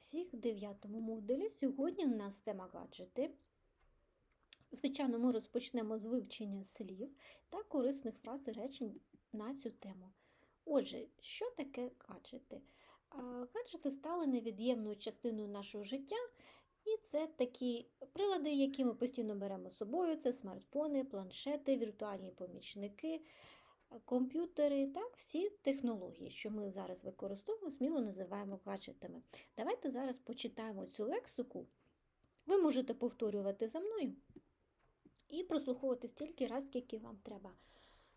всіх в 9 модулі. Сьогодні у нас тема гаджети. Звичайно, ми розпочнемо з вивчення слів та корисних фраз і речень на цю тему. Отже, що таке гаджети? Гаджети стали невід'ємною частиною нашого життя, і це такі прилади, які ми постійно беремо з собою: це смартфони, планшети, віртуальні помічники, комп'ютери, так, всі технології, що ми зараз використовуємо, сміло називаємо гаджетами. Давайте зараз почитаємо цю лексику. Ви можете повторювати за мною і прослуховувати стільки раз, скільки вам треба.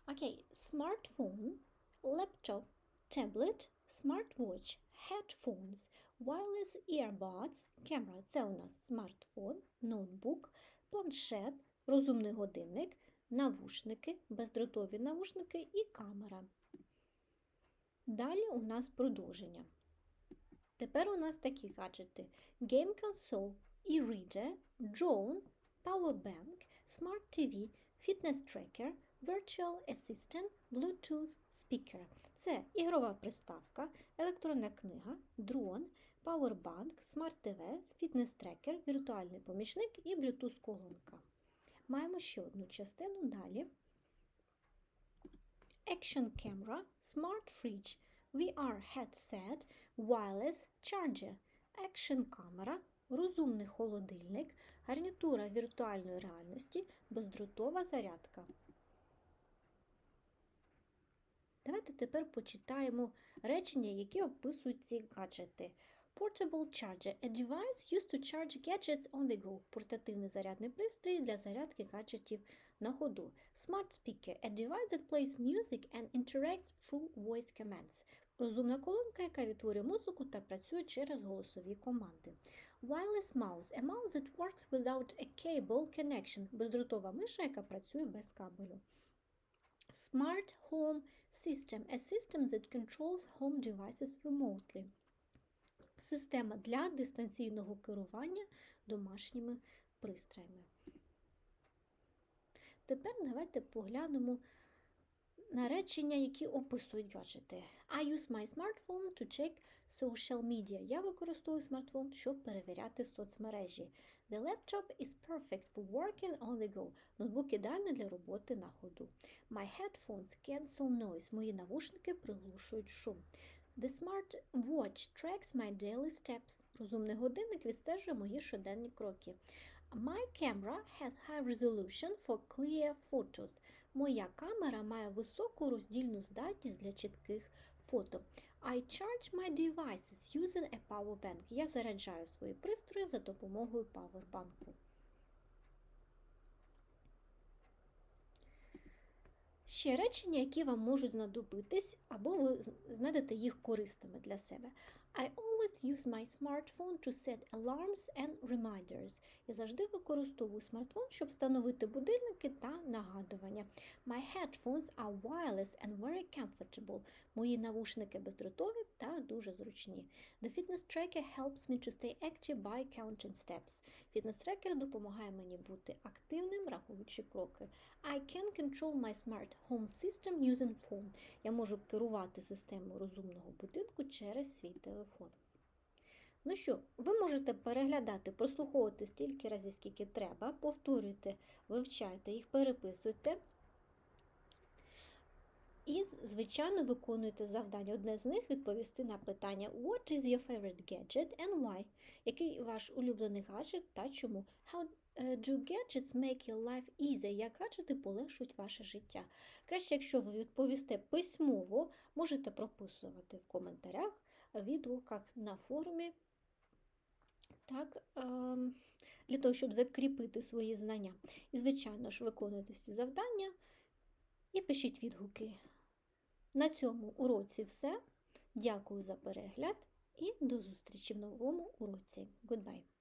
Окей, смартфон, laptop, tablet, smartwatch, headphones, wireless earbuds, camera – це у нас смартфон, ноутбук, планшет, розумний годинник, навушники, бездротові навушники і камера. Далі у нас продовження. Тепер у нас такі гаджети: Game console, e-reader, drone, powerbank, smart TV, fitness tracker, virtual assistant, Bluetooth speaker. Це ігрова приставка, електронна книга, дрон, пауербанк, смарт ТВ, фітнес-трекер, віртуальний помічник і Bluetooth-колонка. Маємо ще одну частину далі. Action camera, smart fridge, VR headset, wireless charger, action камера, розумний холодильник, гарнітура віртуальної реальності, бездротова зарядка. Давайте тепер почитаємо речення, які описують ці гаджети. Portable charger – a device used to charge gadgets on the go. Портативний зарядний пристрій для зарядки гаджетів на ходу. Smart speaker – a device that plays music and interacts through voice commands. Розумна колонка, яка відтворює музику та працює через голосові команди. Wireless mouse – a mouse that works without a cable connection. Бездротова миша, яка працює без кабелю. Smart home system – a system that controls home devices remotely. Система для дистанційного керування домашніми пристроями. Тепер давайте поглянемо на речення, які описують гаджети. I use my smartphone to check social media. Я використовую смартфон, щоб перевіряти соцмережі. The laptop is perfect for working on the go. Ноутбук ідеальний для роботи на ходу. My headphones cancel noise. Мої навушники приглушують шум. The smart watch tracks my daily steps. Розумний годинник відстежує мої щоденні кроки. My camera has high resolution for clear photos. Моя камера має високу роздільну здатність для чітких фото. I charge my devices using a power bank. Я заряджаю свої пристрої за допомогою павербанку. Ще речення, які вам можуть знадобитись, або ви знайдете їх корисними для себе. I always use my smartphone to set alarms and reminders. Я завжди використовую смартфон, щоб встановити будильники та нагадування. My headphones are wireless and very comfortable. Мої навушники бездротові та дуже зручні. The fitness tracker helps me to stay active by counting steps. Фітнес-трекер допомагає мені бути активним, рахуючи кроки. I can control my smart home system using phone. Я можу керувати системою розумного будинку через свій телефон. Ну що, ви можете переглядати, прослуховувати стільки разів, скільки треба, повторюйте, вивчайте їх, переписуйте. І, звичайно, виконуйте завдання. Одне з них відповісти на питання What is your favorite gadget and why? Який ваш улюблений гаджет та чому? How do gadgets make your life easy? Як гаджети полегшують ваше життя? Краще, якщо ви відповісте письмово, можете прописувати в коментарях, відгуках на форумі. Так, для того, щоб закріпити свої знання. І, звичайно ж, виконуйте всі завдання і пишіть відгуки. На цьому уроці все. Дякую за перегляд і до зустрічі в новому уроці. Goodbye!